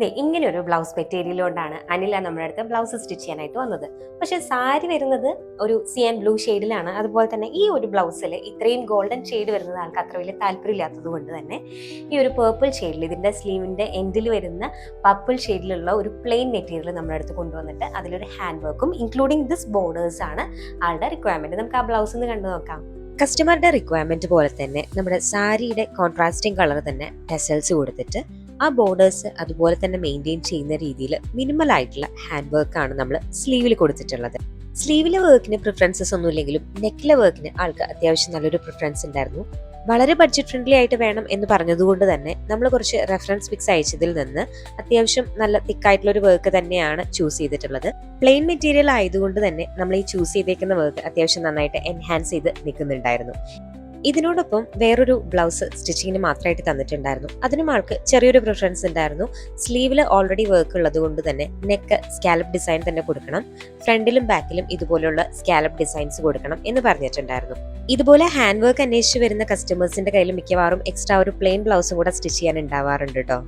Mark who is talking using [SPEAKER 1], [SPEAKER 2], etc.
[SPEAKER 1] ദേ ഇങ്ങനെ ഒരു blouse material കൊണ്ടാണ് അനില നമ്മുടെ അടുത്ത് ബ്ലൗസ് സ്റ്റിച്ച് ചെയ്യാനായിട്ട് വന്നത്. പക്ഷെ സാരി വരുന്നത് ഒരു സി ആൻഡ് ബ്ലൂ ഷെയ്ഡിലാണ്. അതുപോലെ തന്നെ ഈ ഒരു ബ്ലൗസിൽ ഇത്രയും ഗോൾഡൻ ഷെയ്ഡ് വരുന്നത് ആൾക്ക് അത്ര വലിയ താല്പര്യമില്ലാത്തത് കൊണ്ട് തന്നെ ഈ ഒരു പേർപ്പിൾ ഷെയ്ഡിൽ ഇതിന്റെ സ്ലീവിന്റെ എൻഡിൽ വരുന്ന പർപ്പിൾ ഷെയ്ഡിലുള്ള ഒരു പ്ലെയിൻ മെറ്റീരിയൽ നമ്മുടെ അടുത്ത് കൊണ്ടുവന്നിട്ട് അതിലൊരു ഹാൻഡ് വർക്കും ഇൻക്ലൂഡിങ് ദിസ് ബോർഡേഴ്സ് ആണ് ആളുടെ റിക്വയർമെന്റ് നമുക്ക് ആ ബ്ലൗസ് ഒന്ന് കണ്ടു നോക്കാം. കസ്റ്റമറുടെ റിക്വയർമെന്റ് പോലെ തന്നെ നമ്മുടെ സാരിയുടെ കോൺട്രാസ്റ്റിംഗ് കളർ തന്നെ ടെസൽസ് കൊടുത്തിട്ട് ആ ബോർഡേഴ്സ് അതുപോലെ തന്നെ മെയിന്റെയിൻ ചെയ്യുന്ന രീതിയിൽ മിനിമൽ ആയിട്ടുള്ള ഹാൻഡ് വർക്ക് ആണ് നമ്മൾ സ്ലീവിൽ കൊടുത്തിട്ടുള്ളത്. സ്ലീവിലെ വർക്കിന് പ്രിഫറൻസസ് ഒന്നും ഇല്ലെങ്കിലും നെക്കിലെ വർക്കിന് ആൾക്ക് അത്യാവശ്യം നല്ലൊരു പ്രിഫറൻസ് ഉണ്ടായിരുന്നു. വളരെ ബഡ്ജറ്റ് ഫ്രണ്ട്ലി ആയിട്ട് വേണം എന്ന് പറഞ്ഞതുകൊണ്ട് തന്നെ നമ്മൾ കുറച്ച് റെഫറൻസ് പിക്സ് അയച്ചതിൽ നിന്ന് അത്യാവശ്യം നല്ല തിക്കായിട്ടുള്ള ഒരു വർക്ക് തന്നെയാണ് ചൂസ് ചെയ്തിട്ടുള്ളത്. പ്ലെയിൻ മെറ്റീരിയൽ ആയതുകൊണ്ട് തന്നെ നമ്മൾ ഈ ചൂസ് ചെയ്തേക്കുന്ന വർക്ക് അത്യാവശ്യം നന്നായിട്ട് എൻഹാൻസ് ചെയ്ത് നിൽക്കുന്നുണ്ടായിരുന്നു. ഇതിനോടൊപ്പം വേറൊരു ബ്ലൗസ് സ്റ്റിച്ചിങ്ങിന് മാത്രമായിട്ട് തന്നിട്ടുണ്ടായിരുന്നു. അതിനും ആൾക്ക് ചെറിയൊരു പ്രിഫറൻസ് ഉണ്ടായിരുന്നു. സ്ലീവിൽ ഓൾറെഡി വർക്ക് ഉള്ളത് കൊണ്ട് തന്നെ നെക്ക് സ്കാലപ്പ് ഡിസൈൻ തന്നെ കൊടുക്കണം. ഫ്രണ്ടിലും ബാക്കിലും ഇതുപോലുള്ള സ്കാലപ്പ് ഡിസൈൻസ് കൊടുക്കണം എന്ന് പറഞ്ഞിട്ടുണ്ടായിരുന്നു. ഇതുപോലെ ഹാൻഡ് വർക്ക് അന്വേഷിച്ച് വരുന്ന കസ്റ്റമേഴ്സിന്റെ കയ്യിൽ മിക്കവാറും എക്സ്ട്രാ ഒരു പ്ലെയിൻ ബ്ലൗസും കൂടെ സ്റ്റിച്ച് ചെയ്യാൻ ഉണ്ടാവാറുണ്ട് കേട്ടോ